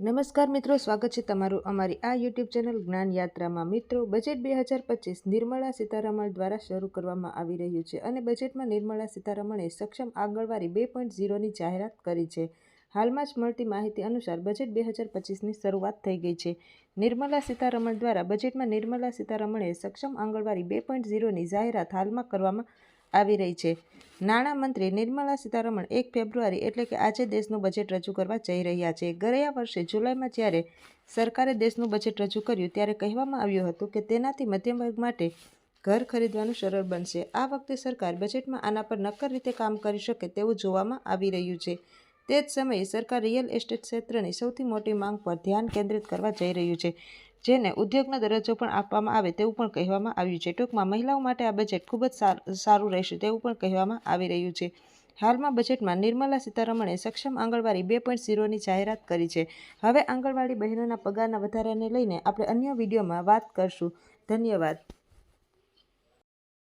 નમસ્કાર મિત્રો, સ્વાગત છે તમારું અમારી આ યુટ્યુબ ચેનલ જ્ઞાન યાત્રામાં. મિત્રો બજેટ બે હજાર પચીસ નિર્મળા સીતારમણ દ્વારા શરૂ કરવામાં આવી રહ્યું છે અને બજેટમાં નિર્મળા સીતારમણે સક્ષમ આંગણવાડી બે પોઈન્ટ ઝીરોની જાહેરાત કરી છે. હાલમાં જ મળતી માહિતી અનુસાર બજેટ બે હજાર પચીસની શરૂઆત થઈ ગઈ છે. નિર્મલા સીતારમણ દ્વારા બજેટમાં નિર્મલા સીતારમણે સક્ષમ આંગણવાડી બે પોઈન્ટ ઝીરોની જાહેરાત હાલમાં કરવામાં આવી રહી છે. નાણામંત્રી નિર્મલા સીતારમણ એક ફેબ્રુઆરી એટલે કે આજે દેશનું બજેટ રજૂ કરવા જઈ રહ્યા છે. ગયા વર્ષે જુલાઈમાં જ્યારે સરકારે દેશનું બજેટ રજૂ કર્યું, ત્યારે કહેવામાં આવ્યું હતું કે તેનાથી મધ્યમ વર્ગ માટે ઘર ખરીદવાનું સરળ બનશે. આ વખતે સરકાર બજેટમાં આના પર નક્કર રીતે કામ કરી શકે તેવું જોવામાં આવી રહ્યું છે. તે જ સમયે સરકાર રિયલ એસ્ટેટ ક્ષેત્રની સૌથી મોટી માંગ પર ધ્યાન કેન્દ્રિત કરવા જઈ રહ્યું છે, જેને ઉદ્યોગનો દરજ્જો પણ આપવામાં આવે તેવું પણ કહેવામાં આવ્યું છે. ટૂંકમાં, મહિલાઓ માટે આ બજેટ ખૂબ જ સાર- રહેશે તેવું પણ કહેવામાં આવી રહ્યું છે. હાલમાં બજેટમાં નિર્મલા સીતારમણે સક્ષમ આંગણવાડી બે પોઈન્ટ ઝીરોની જાહેરાત કરી છે. હવે આંગણવાડી બહેનોના પગારના વધારાને લઈને આપણે અન્ય વિડીયોમાં વાત કરશું. ધન્યવાદ.